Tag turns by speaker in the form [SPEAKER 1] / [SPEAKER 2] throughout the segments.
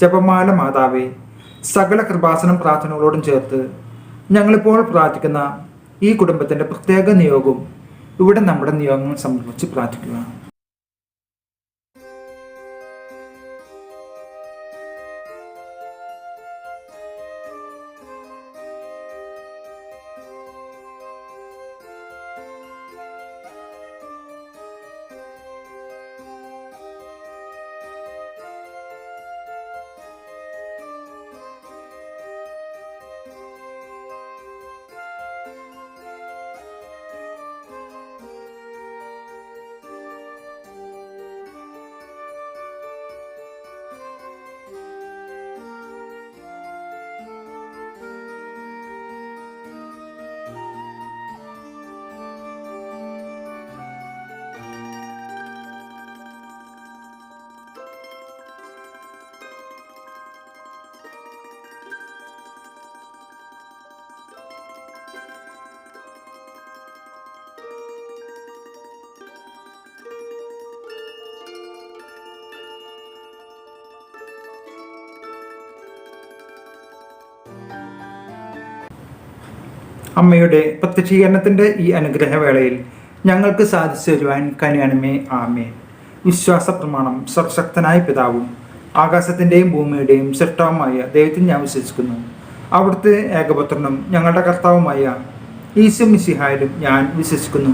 [SPEAKER 1] ജപമാല മാതാവേ സകല കൃപാസനം പ്രാർത്ഥനകളോടും ചേർത്ത് ഞങ്ങളിപ്പോൾ പ്രാർത്ഥിക്കുന്ന ഈ കുടുംബത്തിന്റെ പ്രത്യേക നിയോഗവും ഇവിടെ നമ്മുടെ നിയോഗങ്ങൾ സംബന്ധിച്ച് പ്രാർത്ഥിക്കുക. അമ്മയുടെ പ്രത്യക്ഷീകരണത്തിന്റെ ഈ അനുഗ്രഹവേളയിൽ ഞങ്ങൾക്ക് സാധിച്ചു തരുവാൻ കനിയണമേ ആമേ വിശ്വാസ പ്രമാണം സർശക്തനായ പിതാവും ആകാശത്തിന്റെയും ഭൂമിയുടെയും സൃഷ്ടാവുമായ ദൈവത്തിൽ ഞാൻ വിശ്വസിക്കുന്നു. അവിടുത്തെ ഏകപുത്രനും ഞങ്ങളുടെ കർത്താവുമായ ഈശോ മിസിഹായിലും ഞാൻ വിശ്വസിക്കുന്നു.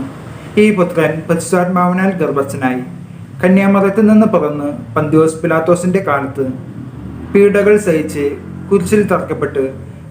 [SPEAKER 1] ഈ പുത്രൻ പരിശുദ്ധാത്മാവിനാൽ ഗർഭസ്ഥനായി കന്യാമതത്തിൽ നിന്ന് പിറന്ന് പന്തിയോസ് പിലാത്തോസിന്റെ കാലത്ത് പീഡകൾ സഹിച്ച് കുരിശിൽ തറക്കപ്പെട്ട്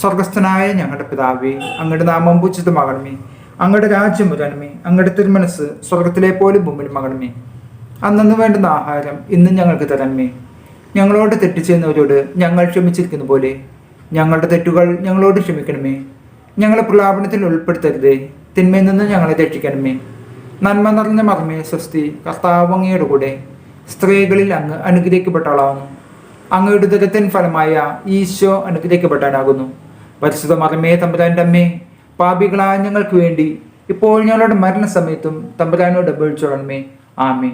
[SPEAKER 1] സ്വർഗസ്ഥനായ ഞങ്ങളുടെ പിതാവേ അങ്ങയുടെ നാമം പൂജിതമാകണമേ അങ്ങയുടെ രാജ്യം വരണമേ അങ്ങയുടെ തിരുമനസ് സ്വർഗത്തിലെ പോലെ മകണമേ. അന്നു വേണ്ടുന്ന ആഹാരം ഇന്നും ഞങ്ങൾക്ക് തരണമേ. ഞങ്ങളോട് തെറ്റ് ചെയ്യുന്നവരോട് ഞങ്ങൾ ക്ഷമിച്ചിരിക്കുന്ന പോലെ ഞങ്ങളുടെ തെറ്റുകൾ ഞങ്ങളോട് ക്ഷമിക്കണമേ. ഞങ്ങളെ പ്രലാപനത്തിൽ ഉൾപ്പെടുത്തരുതേ. തിന്മയിൽ നിന്ന് ഞങ്ങളെ രക്ഷിക്കണമേ. നന്മ നിറഞ്ഞ മർമ്മേ സ്വസ്തി കർത്താവങ്ങയുടെ കൂടെ. സ്ത്രീകളിൽ അങ്ങ് അനുഗ്രഹിക്കപ്പെട്ട ആളാകുന്നു അങ്ങയുടെ ദുരത്തിൻ ഫലമായ ഈശോ അനുഗ്രഹിക്കപ്പെട്ടാനാകുന്നു പരിശുദ്ധ മറമേ തമ്പുരാന്റെ അമ്മേ പാപികളായ ഞങ്ങൾക്ക് വേണ്ടി ഇപ്പോൾ ഞങ്ങളുടെ മരണസമയത്തും തമ്പുരാനോട് അപേക്ഷിച്ചോളണമേ. ആമേ